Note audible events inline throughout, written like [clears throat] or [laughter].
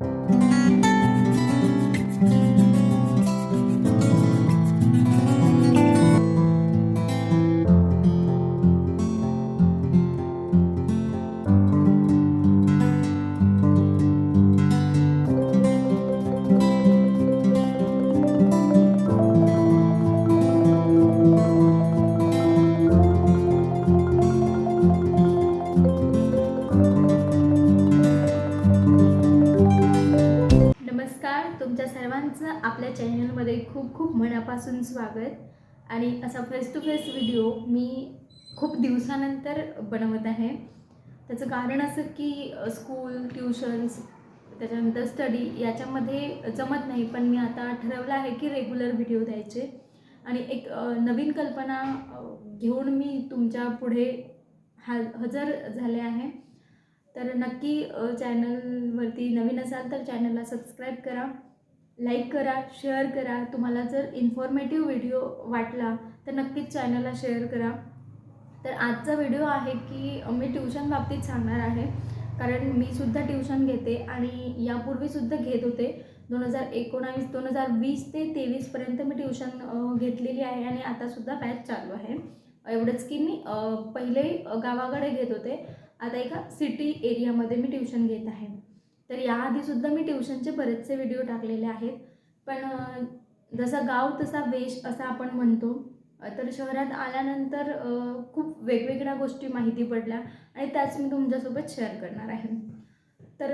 नमस्कार मनापासून स्वागत. आणि असा फेस टू फेस व्हिडिओ मी खूप दिवसानंतर बनवत आहे. त्याचं कारण असं की स्कूल ट्युशन्स त्याच्यानंतर स्टडी याच्यामध्ये जमत नाही. पण मी आता ठरवलं आहे की रेग्युलर व्हिडिओ द्यायचे. आणि एक नवीन कल्पना घेऊन मी तुमच्यापुढे हा हजर झाले आहे. तर नक्की चॅनलवरती नवीन असाल तर चॅनलला सबस्क्राईब करा. लाईक करा शेअर करा. तुम्हाला जर इन्फॉर्मेटिव्ह व्हिडिओ वाटला तर नक्कीच चॅनलला शेअर करा. तर आजचा व्हिडिओ आहे की मी ट्युशन बाबतीत सांगणार आहे. कारण मी सुद्धा ट्युशन घेते आणि यापूर्वीसुद्धा घेत होते. दोन हजार एकोणावीस दोन हजार वीस ते तेवीसपर्यंत मी ट्युशन घेतलेली आहे आणि आतासुद्धा बॅच चालू आहे. एवढंच की मी पहिले गावाकडे घेत होते. आता एका सिटी एरियामध्ये मी ट्युशन घेत आहे. तर याआधीसुद्धा मी ट्युशनचे बरेचसे व्हिडिओ टाकलेले आहेत. पण जसा गाव तसा वेश असं आपण म्हणतो. तर शहरात आल्यानंतर खूप वेगवेगळ्या गोष्टी माहिती पडल्या आणि त्याच मी तुमच्यासोबत शेअर करणार आहे. तर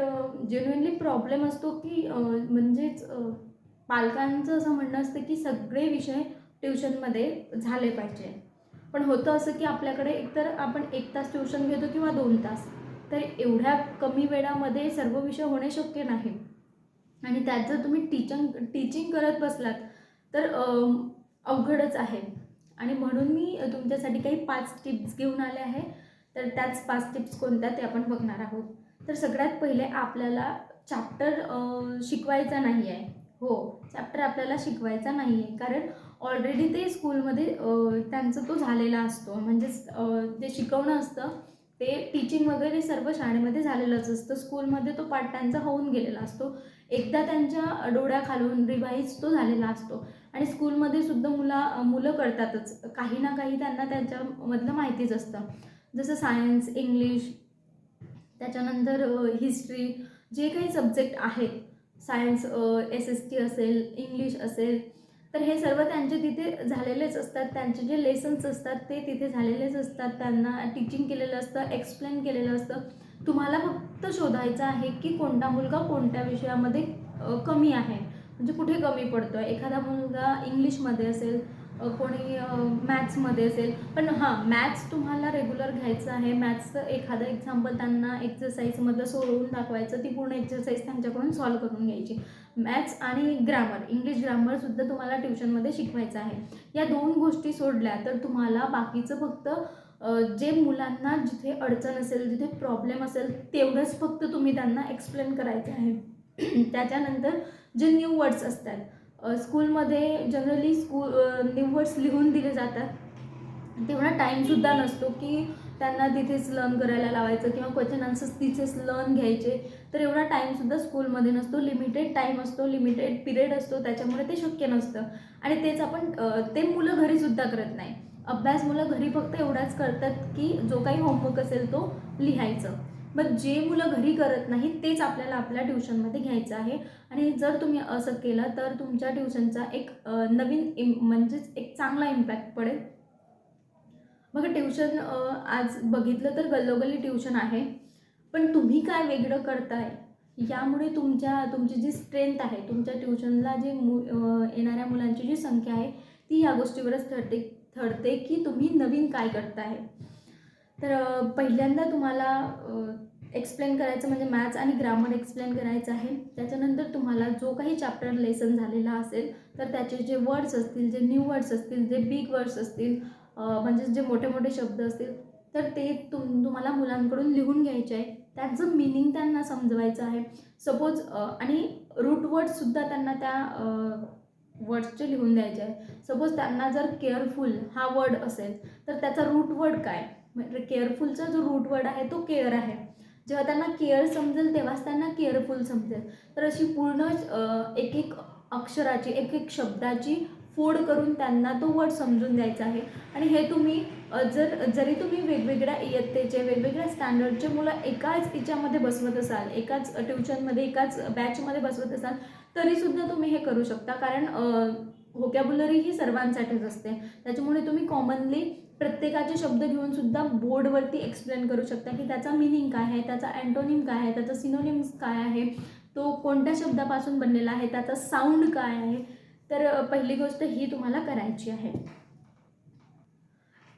जेन्युनली प्रॉब्लेम असतो की म्हणजेच पालकांचं असं म्हणणं असतं की सगळे विषय ट्युशनमध्ये झाले पाहिजे. पण होतं असं की आपल्याकडे एकतर आपण एक तास ट्युशन घेतो किंवा दोन तास. तर एवढ्या कमी वेळामध्ये सर्व विषय होणे शक्य नाही. आणि त्यात जर तुम्ही टीचिंग टीचिंग करत बसलात तर अवघडच आहे. आणि म्हणून मी तुमच्यासाठी काही पाच टिप्स घेऊन आले आहे. तर त्याच पाच टिप्स कोणत्या ते आपण बघणार आहोत. तर सगळ्यात पहिले आपल्याला चॅप्टर शिकवायचा नाही आहे हो चॅप्टर आपल्याला शिकवायचा नाही आहे कारण ऑलरेडी ते स्कूलमध्ये त्यांचं त्यांचा तो झालेला असतो. म्हणजेच जे शिकवणं असतं ते टीचिंग वगैरे सर्व शाळेमध्ये झालेलंच असतं. स्कूलमध्ये तो पाठ त्यांचा होऊन गेलेला असतो. एकदा त्यांच्या डोळ्याखालून रिवाईज तो झालेला असतो. आणि स्कूलमध्ये सुद्धा मुला मुलं करतातच. काही ना काही त्यांना त्यांच्यामधलं माहितीच असतं. जसं सायन्स इंग्लिश त्याच्यानंतर हिस्ट्री जे काही सब्जेक्ट आहेत सायन्स एस एस टी असेल इंग्लिश असेल तर हे सर्व त्यांचे तिथे झालेलेच असतात. त्यांचे जे लेसन्स असतात ते तिथे झालेलेच असतात. त्यांना टीचिंग केलेलं असतं एक्सप्लेन केलेलं असतं. तुम्हाला फक्त शोधायचं आहे की कोणता मुलगा कोणत्या विषयामध्ये कमी आहे. म्हणजे कुठे कमी पडतो आहे एखादा मुलगा इंग्लिशमध्ये असेल कोणी मॅथ्समध्ये असेल. पण हां मॅथ्स तुम्हाला रेग्युलर घ्यायचं आहे. मॅथ्सचं एखादं एक्झाम्पल त्यांना एक्झरसाईजमधलं सोडवून दाखवायचं ती पूर्ण एक्झरसाईज त्यांच्याकडून सॉल्व करून घ्यायची. मॅथ्स आणि ग्रामर इंग्लिश ग्रामरसुद्धा तुम्हाला ट्युशनमध्ये शिकवायचं आहे. या दोन गोष्टी सोडल्या तर तुम्हाला बाकीचं फक्त जे मुलांना जिथे अडचण असेल जिथे प्रॉब्लेम असेल तेवढंच फक्त तुम्ही त्यांना एक्सप्लेन करायचं आहे. [clears throat] त्याच्यानंतर जे न्यू वर्ड्स असतात स्कूलमध्ये जनरली स्कूल न्यू लिहून दिले जातात. तेवढा टाईमसुद्धा नसतो की त्यांना तिथेच लर्न करायला लावायचं किंवा क्वेश्चन आन्सर्स तिथेच लर्न घ्यायचे. तर एवढा टाईमसुद्धा स्कूलमध्ये नसतो. लिमिटेड टाईम असतो लिमिटेड पिरियड असतो. त्याच्यामुळे ते शक्य नसतं. आणि तेच आपण ते मुलं घरीसुद्धा करत नाही. अभ्यास मुलं घरी फक्त एवढाच करतात की जो काही होमवर्क असेल तो लिहायचं. मग जे मुलं घरी करत नाहीत तेच आपल्याला आपल्या ट्युशनमध्ये घ्यायचं आहे. आणि जर तुम्ही असं केलं तर तुमच्या ट्युशनचा एक नवीन इम म्हणजेच एक चांगला इम्पॅक्ट पडेल. बघा ट्युशन आज बघितलं तर गल्लोगल्ली ट्युशन आहे. पण तुम्ही काय वेगळं करताय? यामुळे तुमच्या तुमची जी स्ट्रेंथ आहे तुमच्या ट्युशनला जे मु येणाऱ्या मुलांची जी संख्या आहे ती ह्या गोष्टीवरच ठरते ठरते की तुम्ही नवीन काय करताय? तर पहिल्यांदा तुम्हाला एक्सप्लेन करायचं म्हणजे मॅथ्स आणि ग्रामर एक्सप्लेन करायचं आहे. त्याच्यानंतर तुम्हाला जो काही चॅप्टर लेसन झालेला असेल तर त्याचे जे वर्ड्स असतील जे न्यू वर्ड्स असतील जे बिग वर्ड्स असतील म्हणजे जे मोठे मोठे शब्द असतील तर ते तुम तुम्हाला मुलांकडून लिहून घ्यायचे आहे. त्याचं मिनिंग त्यांना समजवायचं आहे. सपोज आणि रूट वर्डसुद्धा त्यांना त्या वर्ड्सचे लिहून द्यायचे आहे. सपोज त्यांना जर केअरफुल हा वर्ड असेल तर त्याचा रूट वर्ड काय? म्हणजे केअरफुलचा जो रूट वर्ड आहे तो केअर आहे. जेव्हा त्यांना केअर समजेल तेव्हाच त्यांना केअरफुल समजेल. तर अशी पूर्ण एक एक अक्षराची एक एक शब्दाची फोड करून त्यांना तो वर्ड समजून द्यायचा आहे. आणि हे तुम्ही जर जरी तुम्ही वेगवेगळ्या इयत्तेचे वेगवेगळ्या स्टँडर्डचे मुलं एकाच याच्यामध्ये बसवत असाल एकाच ट्युशनमध्ये एकाच बॅचमध्ये बसवत असाल तरीसुद्धा तुम्ही हे करू शकता. कारण व्होकॅब्युलरी ही सर्वांसाठीच असते. त्याच्यामुळे तुम्ही कॉमनली प्रत्येकाचे शब्द घेऊन सुद्धा बोर्डवरती एक्सप्लेन करू शकता की त्याचा मिनिंग काय आहे त्याचा अँटोनिम काय आहे त्याचा सिनोनिम्स काय आहे तो कोणत्या शब्दापासून बनलेला आहे त्याचा साऊंड काय आहे. तर पहिली गोष्ट ही तुम्हाला करायची आहे.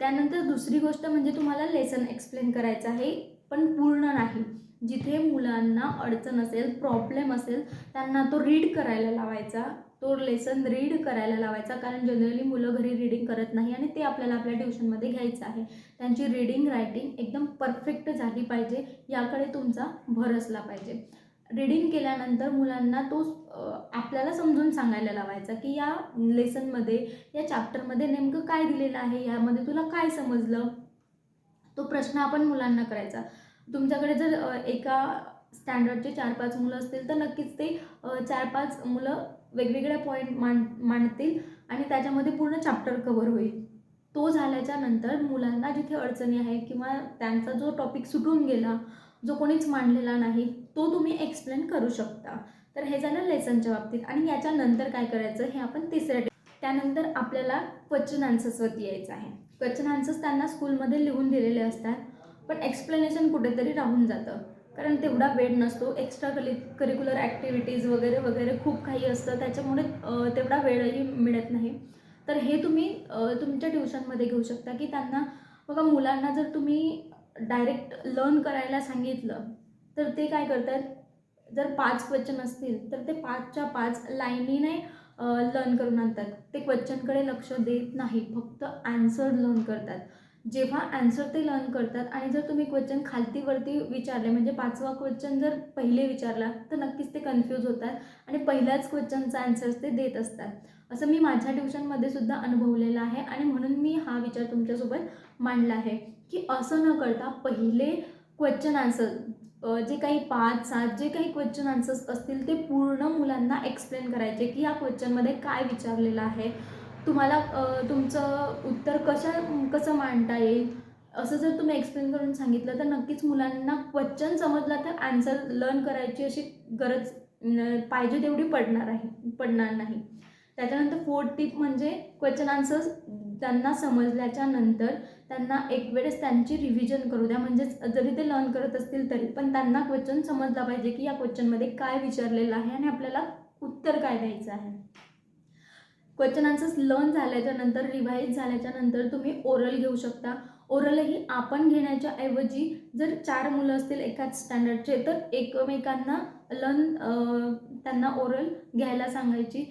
त्यानंतर दुसरी गोष्ट म्हणजे तुम्हाला लेसन एक्सप्लेन करायचं आहे पण पूर्ण नाही. जिथे मुलांना अडचण असेल प्रॉब्लेम असेल त्यांना तो रीड करायला लावायचा. तो लेसन रीड करायला लावायचा. कारण जनरली मुलं घरी रीडिंग करत नाही आणि ते आपल्याला आपल्या ट्युशनमध्ये घ्यायचं आहे. त्यांची रीडिंग रायटिंग एकदम परफेक्ट झाली पाहिजे. याकडे तुमचा भर असला पाहिजे. रीडिंग केल्यानंतर मुलांना तो आपल्याला समजून सांगायला लावायचा की या लेसनमध्ये या चॅप्टरमध्ये नेमकं काय दिलेलं आहे? यामध्ये तुला काय समजलं? तो प्रश्न आपण मुलांना करायचा. तुमच्याकडे जर एका स्टँडर्डचे चार पाच मुलं असतील तर नक्कीच ते चार पाच मुलं वेगवेगळे पॉईंट मांड मांडतील आणि त्याच्यामध्ये पूर्ण चॅप्टर कवर होईल. तो झाल्याच्यानंतर मुलांना जिथे अडचणी आहे किंवा त्यांचा जो टॉपिक सुटून गेला जो कोणीच मांडलेला नाही तो तुम्ही एक्सप्लेन करू शकता. तर हे झालं लेसनच्या बाबतीत आणि याच्यानंतर काय करायचं हे आपण तिसऱ्या त्यानंतर आपल्याला क्वेश्चन आन्सर्सवरती यायचं आहे. क्वेश्चन आन्सर्स त्यांना स्कूलमध्ये लिहून दिलेले असतात पण एक्सप्लेनेशन कुठेतरी राहून जातं. कारण तेवढा वेळ नसतो. एक्स्ट्रा करि करिक्युलर ॲक्टिव्हिटीज वगैरे वगैरे खूप काही असतं. त्याच्यामुळे तेवढा वेळही मिळत नाही. तर हे तुम्ही तुमच्या ट्युशनमध्ये घेऊ शकता की त्यांना बघा मुलांना जर तुम्ही डायरेक्ट लर्न करायला सांगितलं तर ते काय करतात? जर पाच क्वेश्चन असतील तर ते पाचच्या पाच लाईनीने लर्न करून आणतात. ते क्वेश्चनकडे लक्ष देत नाही फक्त ॲन्सर लर्न करतात. जेव्हा ॲन्सर ते लर्न करतात आणि जर तुम्ही क्वेश्चन खालतीवरती विचारले म्हणजे पाचवा क्वेश्चन जर पहिले विचारला तर नक्कीच ते कन्फ्यूज होतात आणि पहिल्याच क्वेश्चनचा ॲन्सर्स ते देत असतात. असं मी माझ्या ट्युशनमध्ये सुद्धा अनुभवलेलं आहे आणि म्हणून मी हा विचार तुमच्यासोबत मांडला आहे की असं न करता पहिले क्वेश्चन आन्सर जे काही पाच सात जे काही क्वेश्चन आन्सर्स असतील ते पूर्ण मुलांना एक्सप्लेन करायचे की या क्वेश्चनमध्ये काय विचारलेलं आहे. तुम्हाला तुमचं उत्तर कशा कसं मांडता येईल? असं जर तुम्ही एक्सप्लेन करून सांगितलं तर नक्कीच मुलांना क्वेश्चन समजला तर आन्सर लर्न करायची अशी गरज पाहिजे तेवढी पडणार आहे पडणार नाही. त्याच्यानंतर फोर्थ टिप म्हणजे क्वेश्चन आन्सर्स त्यांना समजल्याच्या नंतर त्यांना एक वेळेस त्यांची रिव्हिजन करू द्या. म्हणजेच जरी ते लर्न करत असतील तरी पण त्यांना क्वेश्चन समजला पाहिजे की या क्वेश्चनमध्ये काय विचारलेलं आहे आणि आपल्याला उत्तर काय द्यायचं आहे. क्वेश्चन आन्सर्स लर्न झाल्याच्यानंतर रिवाईज झाल्याच्यानंतर तुम्ही ओरल घेऊ शकता. ओरलही आपण घेण्याच्या ऐवजी जर चार मुलं असतील एकाच स्टँडर्डचे तर एकमेकांना लर्न त्यांना ओरल घ्यायला सांगायची.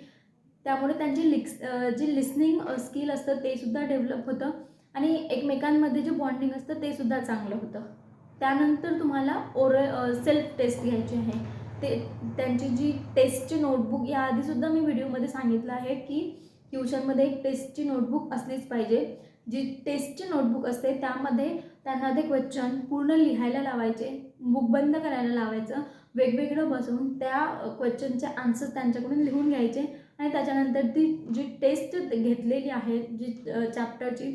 त्यामुळे त्यांची लिक्स जी लिस्निंग स्किल असतं ते सुद्धा डेव्हलप होतं. आणि एकमेकांमध्ये जे बॉन्डिंग असतं ते सुद्धा चांगलं होतं. त्यानंतर तुम्हाला ओरल सेल्फ टेस्ट घ्यायची आहे. ते त्यांची जी टेस्टची नोटबुक याआधीसुद्धा मी व्हिडिओमध्ये सांगितलं आहे की ट्युशनमध्ये एक टेस्टची नोटबुक असलीच पाहिजे. जी टेस्टची नोटबुक असते त्यामध्ये त्यांना ते क्वेश्चन पूर्ण लिहायला लावायचे बुक बंद करायला लावायचं वेगवेगळं बसवून त्या क्वेश्चनचे आन्सर त्यांच्याकडून लिहून घ्यायचे आणि त्याच्यानंतर ती जी टेस्ट घेतलेली आहे जी चॅप्टरची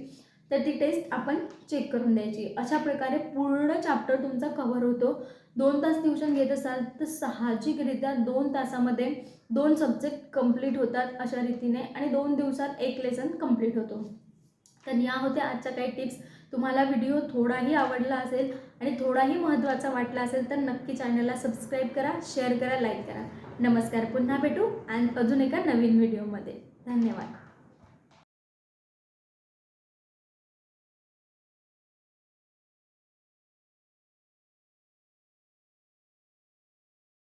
तर ती टेस्ट आपण चेक करून द्यायची. अशा प्रकारे पूर्ण चॅप्टर तुमचा कव्हर होतो. दोन तास ट्युशन घेत असाल तर साहजिकरित्या दोन तासामध्ये दोन सब्जेक्ट कंप्लीट होतात अशा रीतीने आणि दोन दिवसात एक लेसन कंप्लीट होतो. तर या होत्या आजच्या काही टिप्स तुम्हाला व्हिडिओ थोडाही आवडला असेल आणि थोडाही महत्त्वाचा वाटला असेल तर नक्की चॅनलला सबस्क्राईब करा शेअर करा लाईक करा. नमस्कार. पुन्हा भेटू आणि अजून एका नवीन व्हिडिओमध्ये धन्यवाद.